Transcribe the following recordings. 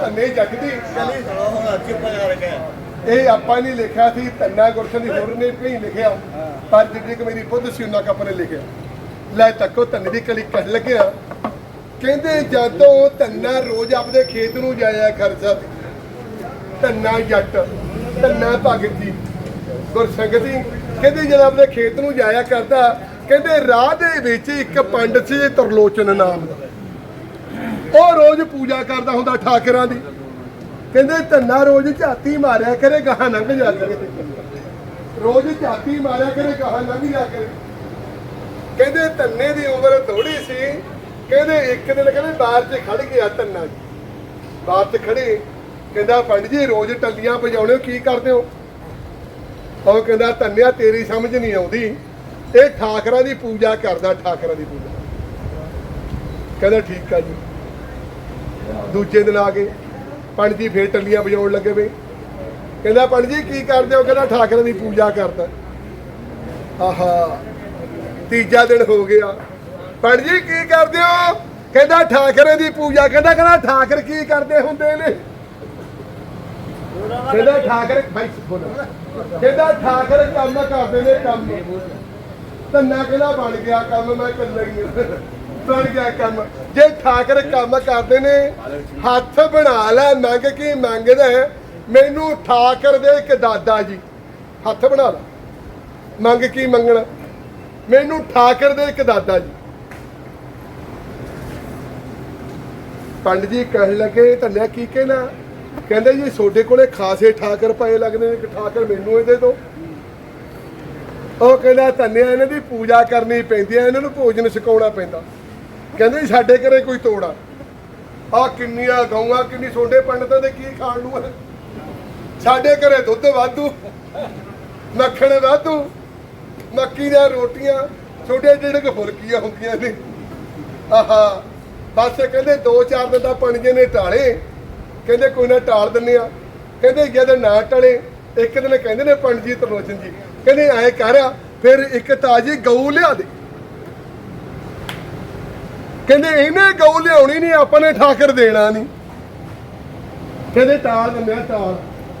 ਧੰਨੇ ਜੱਗ ਦੀ ਚਲੀ ਸੁਣੋ ਹੁਣ ਅੱਜ ਪੰਜਾ ਰਖਿਆ ਇਹ ਆਪਾਂ ਨਹੀਂ ਲਿਖਿਆ ਸੀ ਧੰਨਾ ਗੁਰਸ਼ਨ ਦੀ ਹੋਰ ਨੇ ਕਹੀਂ ਲਿਖਿਆ। ਪਰ ਜਿੱਡੀ ਕਿ ਮੇਰੀ ਬੁੱਧ ਸੀ ਉਹਨਾਂ ਕੱਪ ਨੇ ਲਿਖਿਆ। ਲੈ ਤੱਕੋ ਧੰਨੇ ਦੀ ਕਲੀ ਕਹਿ ਲੱਗਿਆ ਕਹਿੰਦੇ ਜਦੋਂ ਧੰਨਾ ਰੋਜ਼ ਆਪਦੇ ਖੇਤ ਨੂੰ ਜਾਇਆ ਖਰਚਾ ਧੰਨਾ ਜੱਟ ਧੰਨਾ ਭਗਤ। ਜੀ ਗੁਰਸੰਗਤ ਜੀ ਕਹਿੰਦੇ ਜਦੋਂ ਆਪਣੇ ਖੇਤ ਨੂੰ ਜਾਇਆ ਕਰਦਾ ਕਹਿੰਦੇ ਰਾਹ ਦੇ ਵਿੱਚ ਇੱਕ ਪੰਡਤ ਸੀ ਤਰਲੋਚਨ ਨਾਮ ਦਾ। ਉਹ ਰੋਜ਼ ਪੂਜਾ ਕਰਦਾ ਹੁੰਦਾ ਠਾਕਰਾਂ ਦੀ। ਕਹਿੰਦੇ ਧੰਨਾ ਰੋਜ਼ ਝਾਤੀ ਮਾਰਿਆ ਕਰੇ, ਗਾਹਾਂ ਲੰਘ ਜਾ ਕਰੇ। ਰੋਜ਼ ਝਾਤੀ ਮਾਰਿਆ ਕਰੇ, ਗਾਹਾਂ ਲੰਘ ਜਾ ਕਰੇ। ਕਹਿੰਦੇ ਧੰਨੇ ਦੀ ਉਮਰ ਥੋੜੀ ਸੀ। ਕਹਿੰਦੇ ਇੱਕ ਦਿਨ ਕਹਿੰਦੇ ਬਾਹਰ 'ਚ ਖੜ ਗਿਆ ਧੰਨਾ। ਜੀ ਬਾਹਰ 'ਚ ਖੜੇ ਕਹਿੰਦਾ, ਪੰਡਿਤ ਜੀ, ਰੋਜ਼ ਟੱਲੀਆਂ ਵਜਾਉਣੇ ਕੀ ਕਰਦੇ ਹੋ? ਉਹ ਕਹਿੰਦਾ, ਧੰਨਿਆ ਤੇਰੀ ਸਮਝ ਨਹੀਂ ਆਉਂਦੀ। ਇਹ ਠਾਕਰਾਂ ਦੀ ਪੂਜਾ ਕਰਦਾ, ਠਾਕਰਾਂ ਦੀ ਪੂਜਾ। ਕਹਿੰਦਾ, ਠੀਕ ਆ ਜੀ। ਦੂਜੇ ਦਿਨ ਆ ਗਏ। ਪੰਡਿਤ ਜੀ ਫੇਰ ਟੱਲੀਆਂ ਵਜਾਉਣ ਲੱਗੇ ਵੇ। ਕਹਿੰਦਾ, ਪੰਡਿਤ ਜੀ, ਕੀ ਕਰਦੇ ਹੋ? ਕਹਿੰਦਾ, ਠਾਕਰਾਂ ਦੀ ਪੂਜਾ ਕਰਦਾ। ਆਹਾ, ਤੀਜਾ ਦਿਨ ਹੋ ਗਿਆ। ਪੰਡਿਤ ਜੀ, ਕੀ ਕਰਦੇ ਹੋ? ਕਹਿੰਦਾ, ਠਾਕਰੇ ਦੀ ਪੂਜਾ। ਕਹਿੰਦਾ ਕਹਿੰਦਾ, ਠਾਕਰ ਕੀ ਕਰਦੇ ਹੁੰਦੇ ਨੇ? ਕਹਿੰਦਾ, ਠਾਕਰ, ਭਾਈ, ਬੋਲੋ। ਕਹਿੰਦਾ, ਠਾਕਰ ਕੰਮ ਕਰਦੇ ਨੇ, ਕੰਮ। ਧੰਨਾ ਕਹਿੰਦਾ ਬਣ ਗਿਆ? ਕੰਮ ਮੈਂ ਕਰ ਹੀ ਬਣ ਗਿਆ ਕੰਮ। ਜੇ ਠਾਕਰ ਕੰਮ ਕਰਦੇ ਨੇ, ਹੱਥ ਬਣਾ ਲੈ, ਮੰਗ ਕੀ ਮੰਗਦਾ ਮੈਨੂੰ ਠਾਕਰ ਦੇ ਇੱਕ ਦਾਦਾ ਜੀ, ਹੱਥ ਬਣਾ ਲੈ। ਮੰਗ ਕੀ ਮੰਗਣਾ? ਮੈਨੂੰ ਠਾਕਰ ਦੇ ਇੱਕ ਦਾਦਾ ਜੀ। ਪੰਡਿਤ ਜੀ ਕਹਿਣ ਲੱਗੇ, ਧੰਨਿਆ ਕੀ ਕਹਿਣਾ? ਕਹਿੰਦੇ ਜੀ, ਤੁਹਾਡੇ ਕੋਲੇ ਖਾਸੇ ਠਾਕਰ ਪਏ ਲੱਗਦੇ ਨੇ ਕਿ ਠਾਕਰ ਮੈਨੂੰ ਇਹਦੇ ਤੋਂ। ਉਹ ਕਹਿੰਦਾ, ਧੰਨਿਆ, ਇਹਨਾਂ ਦੀ ਪੂਜਾ ਕਰਨੀ ਪੈਂਦੀ ਹੈ, ਇਹਨਾਂ ਨੂੰ ਭੋਜਨ ਛਕਾਉਣਾ ਪੈਂਦਾ। ਕਹਿੰਦੇ ਜੀ ਸਾਡੇ ਘਰੇ ਕੋਈ ਤੋੜਾ ਆ। ਕਿੰਨੀਆਂ ਗਊਆਂ ਕਿੰਨੀ ਛੋਟੇ ਪੰਡਤਾਂ ਦੇ ਕੀ ਖਾਣ ਨੂੰ ਹੈ ਸਾਡੇ ਘਰੇ ਦੁੱਧ ਵਾਧੂ, ਮੱਖਣ ਵਾਧੂ, ਮੱਕੀ ਦੀਆਂ ਰੋਟੀਆਂ, ਛੋਟੇ ਜਿਹੜੇ ਕਿ ਫੁਲਕੀਆਂ ਹੁੰਦੀਆਂ ਨੇ। ਆਹਾ, ਬਸ ਕਹਿੰਦੇ ਦੋ ਚਾਰ ਦਿਨ ਦਾ ਪਣਜੇ ਨੇ ਟਾਲੇ। ਕਹਿੰਦੇ ਕੋਈ ਨਾ ਟਾਲ ਦਿੰਨੇ ਆ। ਕਹਿੰਦੇ ਜਦ ਨਾ ਟਲੇ, ਇੱਕ ਦਿਨ ਕਹਿੰਦੇ ਨੇ ਪੰਡਤ ਜੀ ਤਰਲੋਚਨ ਜੀ। ਕਹਿੰਦੇ ਐ ਕਰਿਆ ਫਿਰ ਇੱਕ ਤਾਜੀ ਗਊ ਲਿਆ ਦੇ। ਕਹਿੰਦੇ ਇਹਨੇ ਗਊ ਲਿਆਉਣੀ ਨਹੀਂ, ਆਪਾਂ ਨੇ ਠਾਕਰ ਦੇਣਾ ਨਹੀਂ। ਕਹਿੰਦੇ ਟਾਲ ਦਿੰਦੇ ਆ ਟਾਲ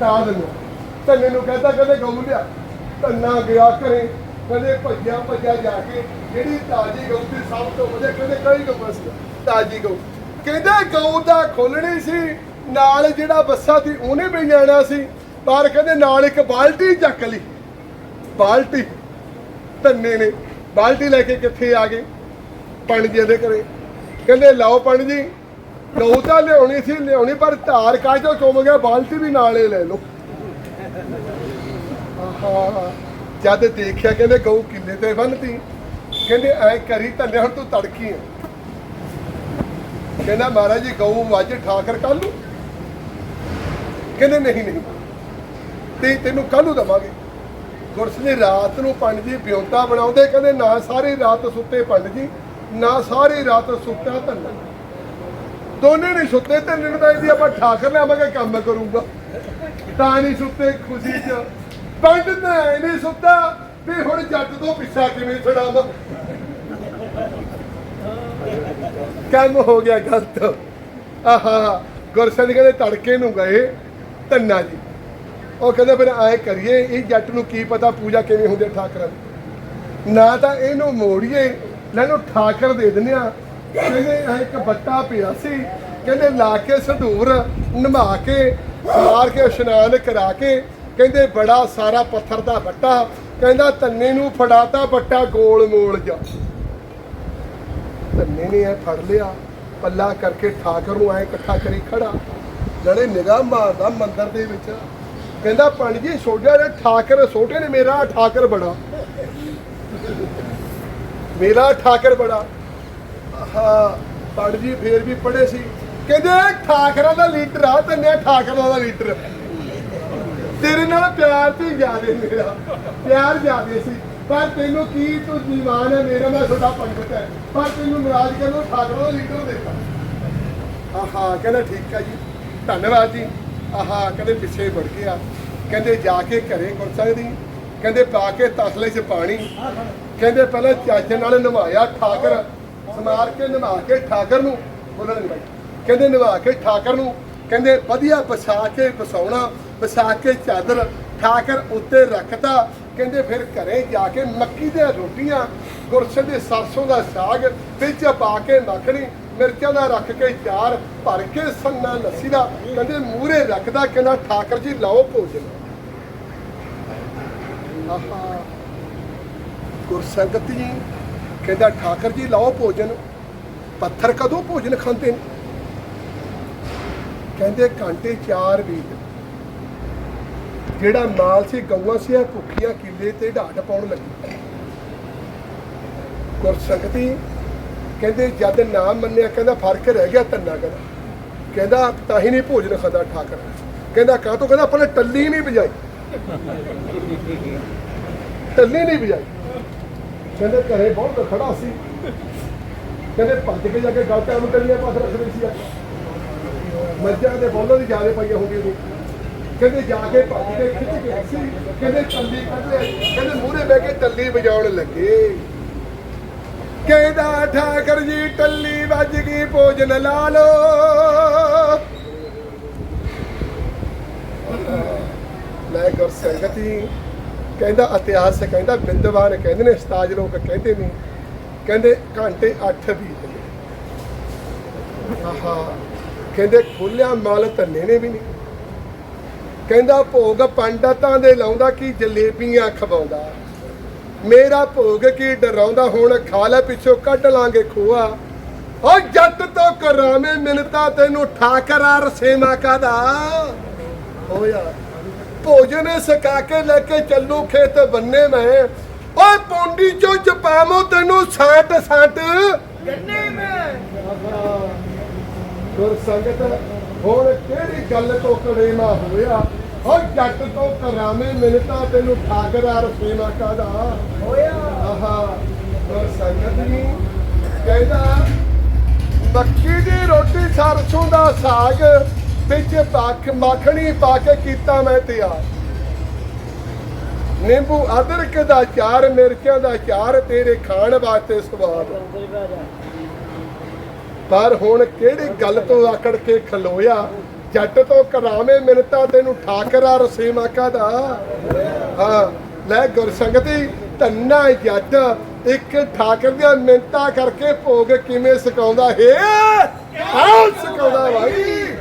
ਟਾਲ ਦਿੰਦੇ ਧੰਨੇ ਨੂੰ ਕਹਿੰਦਾ, ਕਹਿੰਦੇ ਗਊ ਲਿਆ। ਧੰਨਾ ਗਿਆ ਕਰੇ ਕਹਿੰਦੇ ਭੱਜਿਆ ਭੱਜਿਆ ਜਾ ਕੇ, ਜਿਹੜੀ ਤਾਜੀ ਗਊ ਸੀ, ਸਭ ਤੋਂ ਵਧੀਆ, ਕਹਿੰਦੇ ਕਈ ਗਊ ਸੀ ਤਾਜੀ ਗਊ। ਕਹਿੰਦੇ ਗਊ ਤਾਂ ਖੋਲਣੀ ਸੀ, ਨਾਲ ਜਿਹੜਾ ਬੱਸਾ ਸੀ, ਉਹਨੇ ਵੀ ਜਾਣਾ ਸੀ, ਪਰ ਕਹਿੰਦੇ ਨਾਲ ਇੱਕ ਬਾਲਟੀ ਚੱਕ ਲਈ। ਬਾਲਟੀ, ਧੰਨੇ ਨੇ, ਬਾਲਟੀ ਲੈ ਕੇ ਕਿੱਥੇ ਆ ਗਏ? ਪੰਡਿਤ ਜੀ ਦੇ ਘਰੇ। ਕਹਿੰਦੇ, ਲਾਓ ਪੰਡਿਤ ਜੀ ਗਊ ਤਾਂ ਲਿਆਉਣੀ ਸੀ, ਲਿਆਉਣੀ, ਪਰ ਧਾਰ ਕਾਜੋ ਚੁੰਮ ਗਿਆ? ਬਾਲਟੀ ਵੀ ਨਾਲੇ ਲੈ ਲਓ। ਆਹਾ। ਜਦ ਦੇਖਿਆ, ਕਹਿੰਦੇ, ਗਊ ਕਿੱਲੇ ਤੇ ਬੰਨਤੀ ਕਹਿੰਦੇ, ਐ ਕਰੀ ਧੰਨੇ, ਹੁਣ ਤੂੰ ਤੜਕੀ ਆ। ਕਹਿੰਦਾ, ਮਹਾਰਾਜ ਜੀ, ਗਊ ਵੱਜ ਠਾਕਰ ਕੱਲ ਨੂੰ? ਕਹਿੰਦੇ, ਨਹੀਂ ਨਹੀਂ, ਤੇ ਤੈਨੂੰ ਕੱਲ ਨੂੰ ਦਵਾਂਗੇ। ਗੁਰਸ ਨੇ ਰਾਤ ਨੂੰ ਪੰਡਿਤ ਜੀ ਬਿਉਂਤਾ ਬਣਾਉਂਦੇ, ਕਹਿੰਦੇ ਨਾ ਸਾਰੀ ਰਾਤ ਸੁੱਤੇ ਪੰਡ ਜੀ ਨਾ ਸਾਰੀ ਰਾਤ ਸੁੱਤਾ ਧੰਨਾ। ਦੋਨੇ ਨਹੀਂ ਸੁੱਤੇ ਧੰਨੇ ਨੂੰ ਇਹਦੀ ਆਪਾਂ ਠਾਕਰ ਲਿਆਵਾਂਗੇ, ਕੰਮ ਕਰੂਗਾ। ਤਾਂ ਨਹੀਂ ਸੁੱਤੇ ਖੁਸ਼ੀ 'ਚ। ਪੰਡਿਤ ਨੇ ਨਹੀਂ ਸੁੱਤਾ ਵੀ ਹੁਣ ਜੱਟ ਤੋਂ ਪਿੱਛਾ ਕਿਵੇਂ ਛਡਾਵਾਂ। ਕੰਮ ਹੋ ਗਿਆ ਗਲਤ। ਆਹਾ ਗੁਰਸਨ ਕਹਿੰਦੇ ਤੜਕੇ ਨੂੰ ਗਏ ਧੰਨਾ ਜੀ। ਉਹ ਕਹਿੰਦੇ ਫਿਰ ਐ ਕਰੀਏ, ਇਹ ਜੱਟ ਨੂੰ ਕੀ ਪਤਾ ਪੂਜਾ ਕਿਵੇਂ ਹੁੰਦੀ ਹੈ ਠਾਕਰਾਂ ਨਾ ਤਾਂ ਇਹਨੂੰ ਮੋੜੀਏ ਨਾ ਇਹਨੂੰ ਠਾਕਰ ਦੇ ਦਿੰਦੇ ਆ। ਕਹਿੰਦੇ ਐ ਇੱਕ ਬੱਟਾ ਪਿਆ ਸੀ। ਕਹਿੰਦੇ, ਲਾ ਕੇ ਸੰਧੂਰ ਨਮਾ ਕੇ, ਮਾਰ ਕੇ ਇਸ਼ਨਾਨ ਕਰਾ ਕੇ। ਕਹਿੰਦੇ, ਬੜਾ ਸਾਰਾ ਪੱਥਰ ਦਾ ਬੱਟਾ। ਕਹਿੰਦਾ, ਤੰਨੇ ਨੂੰ ਫੜਾਤਾ ਬੱਟਾ ਗੋਲ ਮੋਲ ਜਾ। ਧੰਨੇ ਨੇ ਇਹ ਫੜ ਲਿਆ। ਪੱਲਾ ਕਰਕੇ ਠਾਕਰ ਨੂੰ ਐ ਇਕੱਠਾ ਕਰੀ ਖੜਾ। ਜਣੇ ਨਿਗਾਹ ਮਾਰਦਾ ਮੰਦਰ ਦੇ ਵਿੱਚ। ਕਹਿੰਦਾ ਪੰਡ ਜੀ, ਛੋਟਿਆ ਨੇ ਠਾਕਰ, ਛੋਟੇ ਨੇ ਮੇਰਾ, ਠਾਕਰ ਬੜਾ। ਮੇਰਾ ਠਾਕਰ ਬੜਾ। ਹਾਂ ਪੰਡ ਜੀ ਫੇਰ ਵੀ ਪੜੇ ਸੀ। ਕਹਿੰਦੇ, ਠਾਕਰਾਂ ਦਾ ਲੀਡਰ ਆ ਧੰਨਿਆ ਠਾਕਰਾਂ ਦਾ ਲੀਡਰ। ਤੇਰੇ ਨਾਲ ਪਿਆਰ ਤੇ ਜ਼ਿਆਦੇ ਮੇਰਾ। ਪਿਆਰ ਜ਼ਿਆਦੇ ਸੀ। ਪਰ ਤੈਨੂੰ ਕੀ ਤੂੰ ਦੀਵਾਨ ਹੈ ਮੇਰਾ, ਮੈਂ ਤੁਹਾਡਾ ਪੰਡਤ ਹੈ। ਪਰ ਤੈਨੂੰ ਨਾਰਾਜ਼ ਕਰਨ ਨੂੰ ਠਾਕਰਾਂ ਦਾ ਲੀਡਰ ਦਿੱਤਾ। ਆਹਾ, ਕਹਿੰਦਾ, ਠੀਕ ਆ ਜੀ। ਧੰਨਵਾਦ ਜੀ। ਆਹਾ, ਕਹਿੰਦੇ, ਪਿੱਛੇ ਵੜ ਗਿਆ ਕਹਿੰਦੇ, ਜਾ ਕੇ ਘਰੇ ਗੁਰ ਸਕਦੀ ਕਹਿੰਦੇ, ਪਾ ਕੇ ਤਸਲੇ 'ਚ ਪਾਣੀ। ਕਹਿੰਦੇ ਪਹਿਲਾਂ ਚਾਚੇ ਨਾਲ ਨਵਾਇਆ ਠਾਕਰ, ਸਮਾਰ ਕੇ ਨਵਾ ਕੇ ਠਾਕਰ ਨੂੰ ਬੋਲਣ ਨਹੀਂ ਕਹਿੰਦੇ ਨਵਾ ਕੇ ਠਾਕਰ ਨੂੰ, ਕਹਿੰਦੇ ਵਧੀਆ ਵਿਛਾ ਕੇ ਵਸਾਉਣਾ ਵਿਛਾ ਕੇ ਚਾਦਰ ਠਾਕਰ ਉੱਤੇ ਰੱਖਤਾ। ਕਹਿੰਦੇ ਫਿਰ ਘਰੇ ਜਾ ਕੇ ਮੱਕੀ ਦੀਆਂ ਰੋਟੀਆਂ ਗੁਰਸ਼ਨ ਦੇ ਸਰਸੋਂ ਦਾ ਸਾਗ ਵਿੱਚ ਪਾ ਕੇ ਮੱਖਣੀ, ਮਿਰਚਾਂ ਦਾ ਰੱਖ ਕੇ ਚਾਰ ਭਰ ਕੇ ਸੰਨਾ ਲੱਸੀ ਦਾ। ਕਹਿੰਦੇ ਮੂਹਰੇ ਰੱਖਦਾ, ਕਹਿੰਦਾ ਠਾਕਰ ਜੀ ਲਾਓ ਭੋਜਨ। ਆਹਾ ਗੁਰਸੰਗਤ ਜੀ, ਕਹਿੰਦਾ, ਠਾਕਰ ਜੀ, ਲਾਓ ਭੋਜਨ। ਪੱਥਰ ਕਦੋਂ ਭੋਜਨ ਖਾਂਦੇ ਨੇ? ਕਹਿੰਦੇ, ਘੰਟੇ 4 ਬੀਤ ਜਿਹੜਾ ਮਾਲ ਸੀ, ਗਊਆਂ ਸੀ, ਇਹ ਭੁੱਖੀਆਂ ਕਿੱਲੇ ਤੇ ਢਾਟ ਪਾਉਣ ਲੱਗੀ। ਗੁਰਸੰਗਤੀ ਕਹਿੰਦੇ, ਜਦ ਨਾ ਮੰਨਿਆ, ਕਹਿੰਦਾ, ਫ਼ਰਕ ਰਹਿ ਗਿਆ ਤੰਨਾ ਕਹਿੰਦਾ ਕਹਿੰਦਾ, ਤਾਂ ਹੀ ਨਹੀਂ ਭੋਜਨ ਖਾਦਾ ਠਾਕਰ। ਕਹਿੰਦਾ, ਕਾਹ ਤੋਂ? ਕਹਿੰਦਾ, ਆਪਣੇ ਟੱਲੀ ਨਹੀਂ ਵਜਾਈ ਟੱਲੀ ਨਹੀਂ ਵਜਾਈ ਕਹਿੰਦੇ ਘਰੇ ਬਹੁਤ ਖੜਾ ਸੀ। ਕਹਿੰਦੇ ਭੱਜ ਕੇ ਜਾ ਕੇ ਗਲਤਾਂ ਨੂੰ ਟੱਲੀਆਂ ਪਾਸ ਰੱਖਦੇ ਸੀ ਆ ਮੱਝਾਂ ਦੇ ਬੋਲਾਂ ਦੀ ਜਿਆਦੇ ਪਈਆਂ ਹੁੰਦੀਆਂ ਨੇ ਕਹਿੰਦੇ ਜਾ ਕੇ ਭੱਜ ਕੇ ਖਿੱਚ ਕੇ ਸੀ ਕਹਿੰਦੇ ਟੱਲੀ ਕੱਢ ਕਹਿੰਦੇ ਮੂਹਰੇ ਬਹਿ ਕੇ ਟੱਲੀ ਵਜਾਉਣ ਲੱਗੇ। ਕਹਿੰਦਾ ਠਾਕਰ ਜੀ, ਟੱਲੀ ਵੱਜ ਗਈ ਭੋਜਨ ਲਾ ਲੋ ਲੈ ਗੁਰ ਸੰਗਤੀ ਕਹਿੰਦਾ ਇਤਿਹਾਸ ਕਹਿੰਦਾ ਬਿੰਦਵਾਨ ਕਹਿੰਦੇ ਨੇ ਉਸਤਾਦ ਲੋਕ, ਕਹਿੰਦੇ ਨੇ, ਕਹਿੰਦੇ ਘੰਟੇ 8 ਬੀਤ ਗਏ। ਆਹਾ, ਕਹਿੰਦੇ ਖੋਲਿਆ ਮਲ ਧੰਨੇ ਨੇ ਵੀ ਨਹੀਂ। ਕਹਿੰਦਾ ਭੋਗ ਪੰਡਤਾਂ ਦੇ ਲਾਉਂਦਾ ਕੀ ਜਲੇਬੀਆਂ ਖਵਾਉਂਦਾ। ਮੇਰਾ ਭੋਗ ਕੀ ਡਰਾਉਂਦਾ, ਹੁਣ ਖਾ ਲੈ ਪਿੱਛੋਂ ਕੱਢ ਲਾਂਗੇ ਖੋਆ। ਓ ਜੱਟ ਤੋਂ ਕਰਾਵੇਂ ਮਿਲਤਾ ਤੈਨੂੰ ਠਾਕਰਾ ਰਸੇਮਾ ਕਾਦਾ ਹੋਇਆ ਭੋਜਨ ਸਕਾ ਕੇ ਲੈ ਕੇ ਚੱਲੂ ਖੇਤ ਬੰਨੇ ਮੈਂ। ਓਏ ਪੌਂਡੀ ਚੋਂ ਚਪਾਵੋ ਤੈਨੂੰ ਸਾਟ ਸਾਟ। ਗੰਨੇ ਮੈਂ। ਗੁਰ ਸੰਗਤ ਹੁਣ ਕਿਹੜੀ ਗੱਲ ਤੋਂ ਕੜੇਮਾ ਹੋਇਆ? ਓ ਜੱਟ ਤੋਂ ਕਰਾਵੇਂ ਮਿਲਤਾ ਤੈਨੂੰ ਠਾਕਰਾ ਰਸੇਮਾ ਕਾਦਾ ਹੋਇਆ। ਆਹਾ ਗੁਰ ਸੰਗਤ ਜੀ ਕਹਿੰਦਾ ਮੱਕੀ ਦੀ ਰੋਟੀ ਸਰਸੋਂ ਦਾ ਸਾਗ ਵਿੱਚ ਪੱਖ ਮੱਖਣੀ ਪਾ ਕੇ ਕੀਤਾ ਮੈਂ ਤਿਆਰ। ਨਿੰਬੂ ਅਦਰਕ ਦਾ ਚਾਰ, ਮਿਰਚਾਂ ਦਾ ਚਾਰ, ਤੇਰੇ ਖਾਣ ਵਾਸਤੇ ਸਵਾਦ। ਪਰ ਹੁਣ ਕਿਹੜੀ ਗੱਲ ਤੋਂ ਆਕੜ ਕੇ ਖਲੋਇਆ? ਜੱਟ ਤੋਂ ਕਰਾਵੇਂ ਮਿੰਤਾ ਤੈਨੂੰ ਠਾਕਰਾ ਰਸੇਮਾ ਕਾਦਾ ਹਾਂ, ਲੈ ਗੁਰਸੰਗਤੀ, ਧੰਨਾ ਜੱਟ। ਇੱਕ ਠਾਕਰ ਦੀਆਂ ਮਿੰਤਾ ਕਰਕੇ ਭੋਗ ਕਿਵੇਂ ਸਕਾਉਂਦਾ ਹੈ! ਆਹ ਸਕਾਉਂਦਾ ਭਾਈ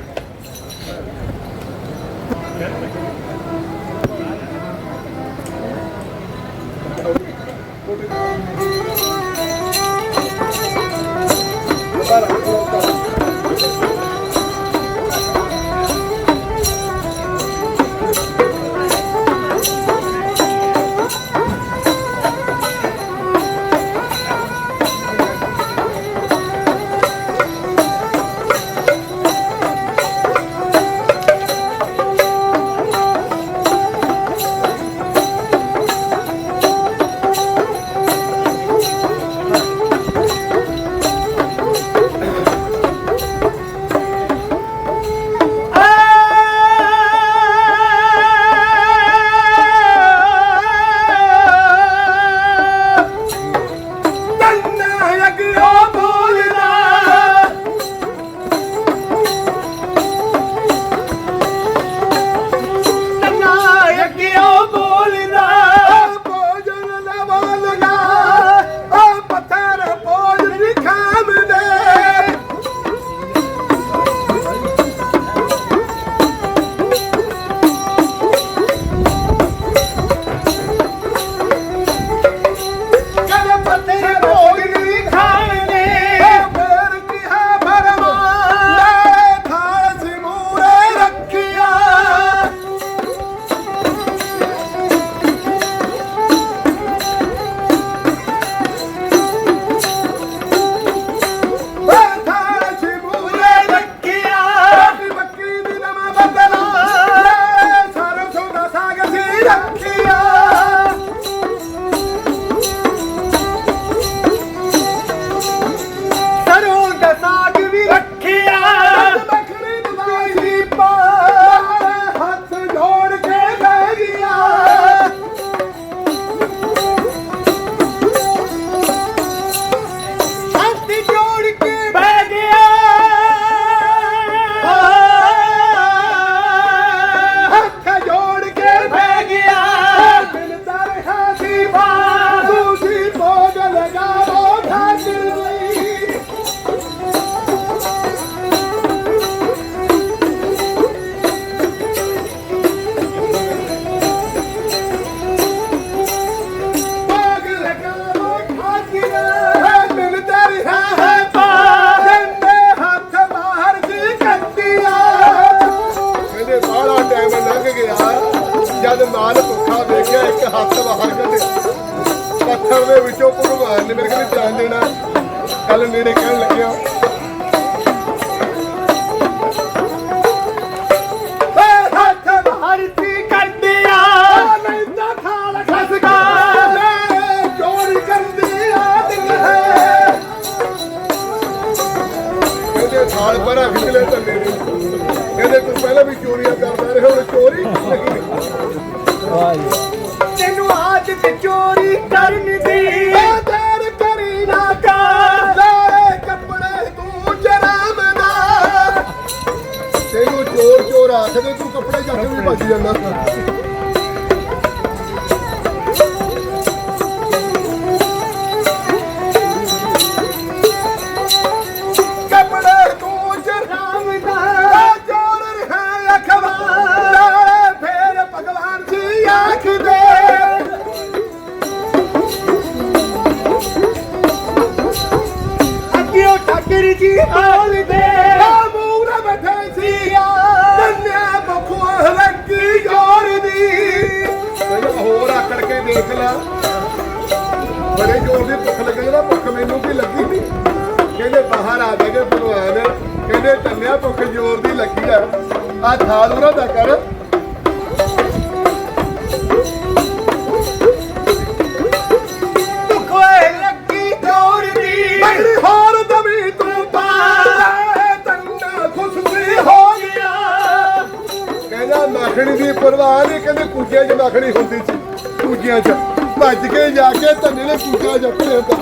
Bak. ਮਹਾਰਾਜ ਦੇ ਭਗਵਾਨ ਕਹਿੰਦੇ ਧੰਨਿਆ ਭੁੱਖ ਜ਼ੋਰ ਦੀ ਲੱਗੀ ਆ। ਆ ਥਾਲ ਦਾ ਕਰ। ਮੱਖਣੀ ਦੀ ਪਰਵਾਹ ਨਹੀਂ ਕਹਿੰਦੇ ਕੁੱਜਿਆਂ 'ਚ ਮੱਖਣੀ ਹੁੰਦੀ ਸੀ। ਕੁੱਜਿਆਂ 'ਚ। ਭੱਜ ਕੇ ਜਾ ਕੇ ਧੰਨੇ ਨੇ ਕੁੱਜਾ ਜੱਪਿਆ ਤਾਂ